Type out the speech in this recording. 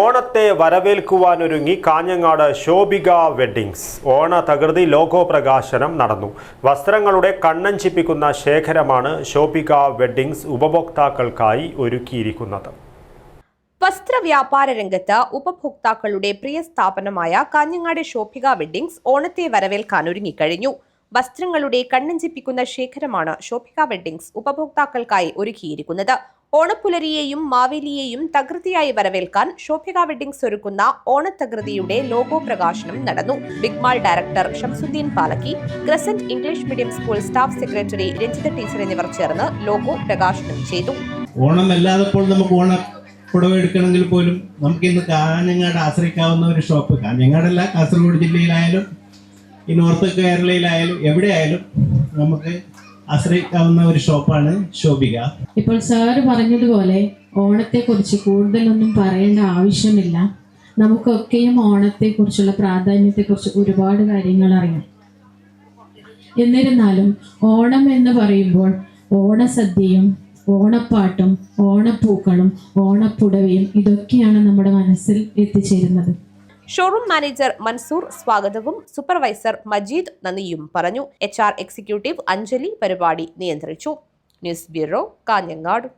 ഓണത്തെ വരവേൽക്കുവാനൊരുങ്ങി കാഞ്ഞങ്ങാട് ശോഭിക വെഡ്ഡിങ്സ് ഓണ തകൃതി ലോഗോ പ്രകാശനം നടന്നു. വസ്ത്രങ്ങളുടെ കണ്ണഞ്ചിപ്പിക്കുന്ന ശേഖരമാണ് ശോഭിക വെഡ്ഡിങ്സ് ഉപഭോക്താക്കൾക്കായി ഒരുക്കിയിരിക്കുന്നത്. വസ്ത്രവ്യാപാര രംഗത്ത് ഉപഭോക്താക്കളുടെ പ്രിയ സ്ഥാപനമായ കാഞ്ഞങ്ങാട് ഷോഭിക വെഡ്ഡിങ്സ് ഓണത്തെ വരവേൽക്കാൻ ഒരുങ്ങിക്കഴിഞ്ഞു. വസ്ത്രങ്ങളുടെ കണ്ണഞ്ചിപ്പിക്കുന്ന ശേഖരമാണ് ഷോഭിക വെഡ്ഡിങ്സ് ഉപഭോക്താക്കൾക്കായി ഒരുക്കിയിരിക്കുന്നത്. ഓണപ്പുലരിയെയും മാവേലിയെയും തകൃതിയായി വരവേൽക്കാൻ ഷോഭിക വെഡ്ഡിങ്സ് ഒരുക്കുന്ന ഓണത്തകൃതിയുടെ ലോഗോ പ്രകാശനം നടന്നു. Big mall director Shamsuddin Palakki crescent English medium school staff secretary Ranjitha teacher എന്നിവർ ചേർന്ന് ലോഗോ പ്രകാശനം ചെയ്തു. ഓണം അല്ലാതപ്പോൾ നമുക്ക് ഓണ പുടവ എടുക്കണമെങ്കിൽ പോലും നമുക്ക് ഇന്ന് കാഞ്ഞങ്ങാട് ആശ്രയിക്കാവുന്ന ഒരു ഷോപ്പ്. കാഞ്ഞങ്ങാടല്ല കാസർഗോഡ് ജില്ലയിലായാലും ഈ നോർത്ത് കേരളയിലായാലും എവിടെയായാലും നമുക്ക് ആശ്രയിക്കാവുന്ന ഒരു ഷോപ്പാണ് ശോഭിക. ഇപ്പോൾ സാറ് പറഞ്ഞതുപോലെ ഓണത്തെക്കുറിച്ച് കൂടുതലൊന്നും പറയേണ്ട ആവശ്യമില്ല. നമുക്കൊക്കെയും ഓണത്തെക്കുറിച്ചുള്ള പ്രാധാന്യത്തെക്കുറിച്ച് ഒരുപാട് കാര്യങ്ങൾ അറിയാം എന്നിരുന്നാലും ഓണം എന്ന് പറയുമ്പോൾ ഓണസദ്യയും ഓണപ്പാട്ടും ഓണപ്പൂക്കളും ഓണപ്പുടവയും ഇതൊക്കെയാണ് നമ്മുടെ മനസ്സിൽ എത്തിച്ചേരുന്നത്. ഷോറൂം മാനേജർ മൻസൂർ സ്വാഗതവും സൂപ്പർവൈസർ മജീദ് നന്ദിയും പറഞ്ഞു. എച്ച് എക്സിക്യൂട്ടീവ് അഞ്ജലി പരിപാടി നിയന്ത്രിച്ചു. News bureau Kanhangad.